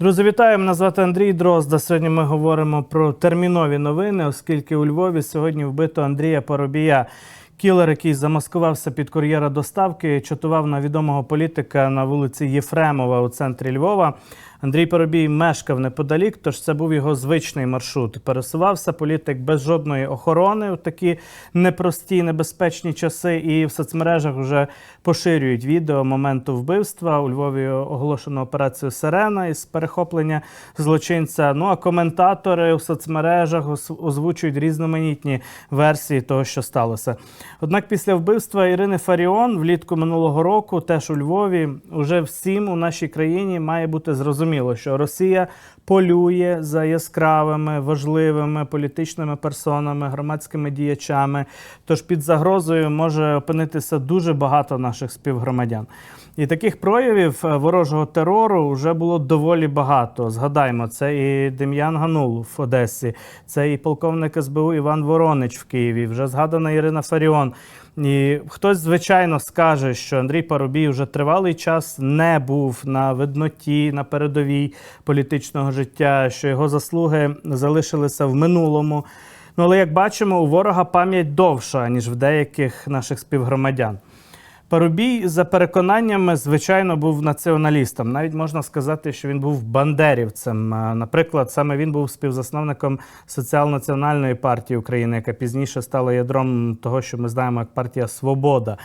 Друзі, вітаю! Мене звати Андрій Дрозда. Сьогодні ми говоримо про термінові новини, оскільки у Львові сьогодні вбито Андрія Поробія. Кілер, який замаскувався під кур'єра доставки, чатував на відомого політика на вулиці Єфремова у центрі Львова. Андрій Поробій мешкав неподалік, тож це був його звичний маршрут. Пересувався політик без жодної охорони у такі непрості, небезпечні часи. І в соцмережах вже поширюють відео моменту вбивства. У Львові оголошено операцію Сирена із перехоплення злочинця. Ну а коментатори у соцмережах озвучують різноманітні версії того, що сталося. Однак після вбивства Ірини Фаріон влітку минулого року, теж у Львові, уже всім у нашій країні має бути зрозуміло, що Росія полює за яскравими, важливими політичними персонами, громадськими діячами. Тож під загрозою може опинитися дуже багато наших співгромадян. І таких проявів е, ворожого терору вже було доволі багато. Згадаймо, це і Дем'ян Ганул в Одесі, це і полковник СБУ Іван Воронич в Києві, вже згадана Ірина Фаріон. І хтось, звичайно, скаже, що Андрій Парубій вже тривалий час не був на видноті, на передовій політичного життя, що його заслуги залишилися в минулому. Ну, але як бачимо, у ворога пам'ять довша, ніж в деяких наших співгромадян. Парубій, за переконаннями, звичайно, був націоналістом. Навіть можна сказати, що він був бандерівцем. Наприклад, саме він був співзасновником Соціал-національної партії України, яка пізніше стала ядром того, що ми знаємо як партія Свобода.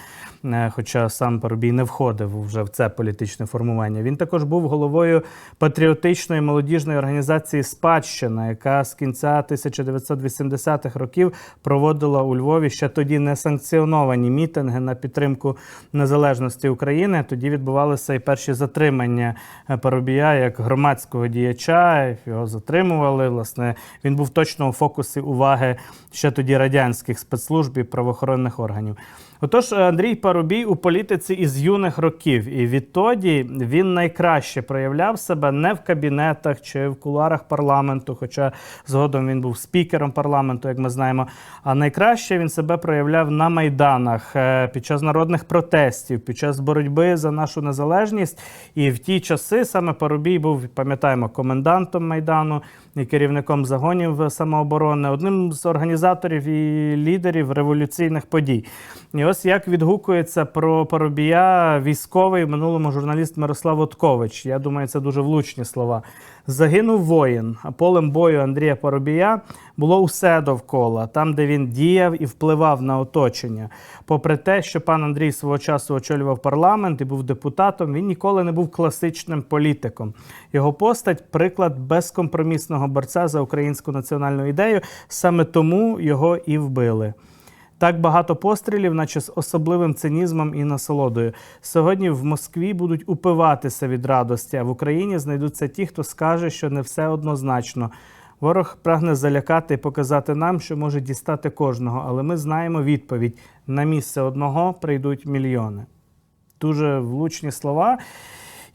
Е, Хоча сам Парубій не входив вже в це політичне формування. Він також був головою патріотичної молодіжної організації Спадщина, яка з кінця 1980-х років проводила у Львові ще тоді несанкціоновані мітинги на підтримку незалежності України. Тоді відбувалися і перші затримання е, Парубія як громадського діяча. Його затримували. Власне, він був точно у фокусі уваги ще тоді радянських спецслужб і правоохоронних органів. Отож, Андрій Парубій у політиці із юних років, і відтоді він найкраще проявляв себе не в кабінетах чи в кулуарах парламенту, хоча згодом він був спікером парламенту, як ми знаємо. А найкраще він себе проявляв на майданах е, під час народних протестів, під час боротьби за нашу незалежність. І в ті часи саме Парубій був, пам'ятаємо, комендантом майдану і керівником загонів самооборони, одним з організаторів і лідерів революційних подій. І ось як відгукується про Парубія військовий в минулому журналіст Мирослав Откович. Я думаю, це дуже влучні слова. Загинув воїн, а полем бою Андрія Парубія було усе довкола, там, де він діяв і впливав на оточення. Попри те, що пан Андрій свого часу очолював парламент і був депутатом, він ніколи не був класичним політиком. Його постать приклад безкомпромісного борця за українську національну ідею. Саме тому його і вбили. Так багато пострілів, наче з особливим цинізмом і насолодою. Сьогодні в Москві будуть упиватися від радості, а в Україні знайдуться ті, хто скаже, що не все однозначно. Ворог прагне залякати і показати нам, що може дістати кожного, але ми знаємо відповідь: на місце одного прийдуть мільйони. Дуже влучні слова.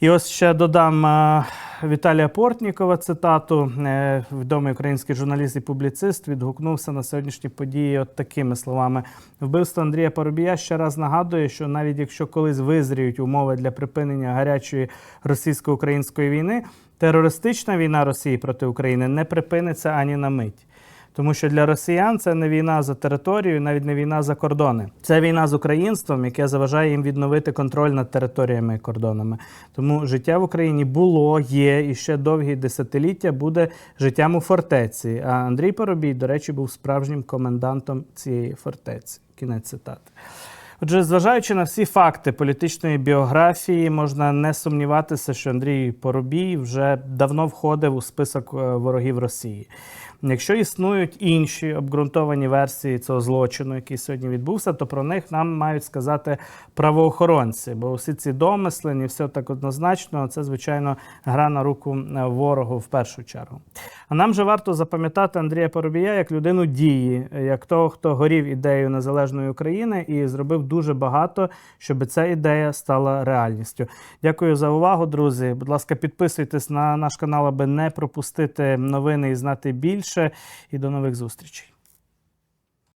І ось ще додам е, Віталія Портнікова цитату. Е, Відомий український журналіст і публіцист відгукнувся на сьогоднішні події от такими словами: вбивство Андрія Парубія ще раз нагадує, що навіть якщо колись визріють умови для припинення гарячої російсько-української війни, терористична війна Росії проти України не припиниться ані на мить. Тому що для росіян це не війна за територію, навіть не війна за кордони. Це війна з українством, яке заважає їм відновити контроль над територіями і кордонами. Тому життя в Україні було, є і ще довгі десятиліття буде життям у фортеці. А Андрій Поробій, до речі, був справжнім комендантом цієї фортеці. Кінець цитати. Отже, зважаючи на всі факти політичної біографії, можна не сумніватися, що Андрій Поробій вже давно входив у список е, ворогів Росії. Якщо існують інші обґрунтовані версії цього злочину, який сьогодні відбувся, то про них нам мають сказати правоохоронці. Бо всі ці домисли, не все так однозначно, це, звичайно, гра на руку е, ворогу в першу чергу. А нам же варто запам'ятати Андрія Поробія як людину дії, як того, хто горів ідеєю незалежної України і зробив дуже багато, щоб ця ідея стала реальністю. Дякую за увагу, друзі. Будь ласка, підписуйтесь на наш канал, аби не пропустити новини і знати більше. І до нових зустрічей.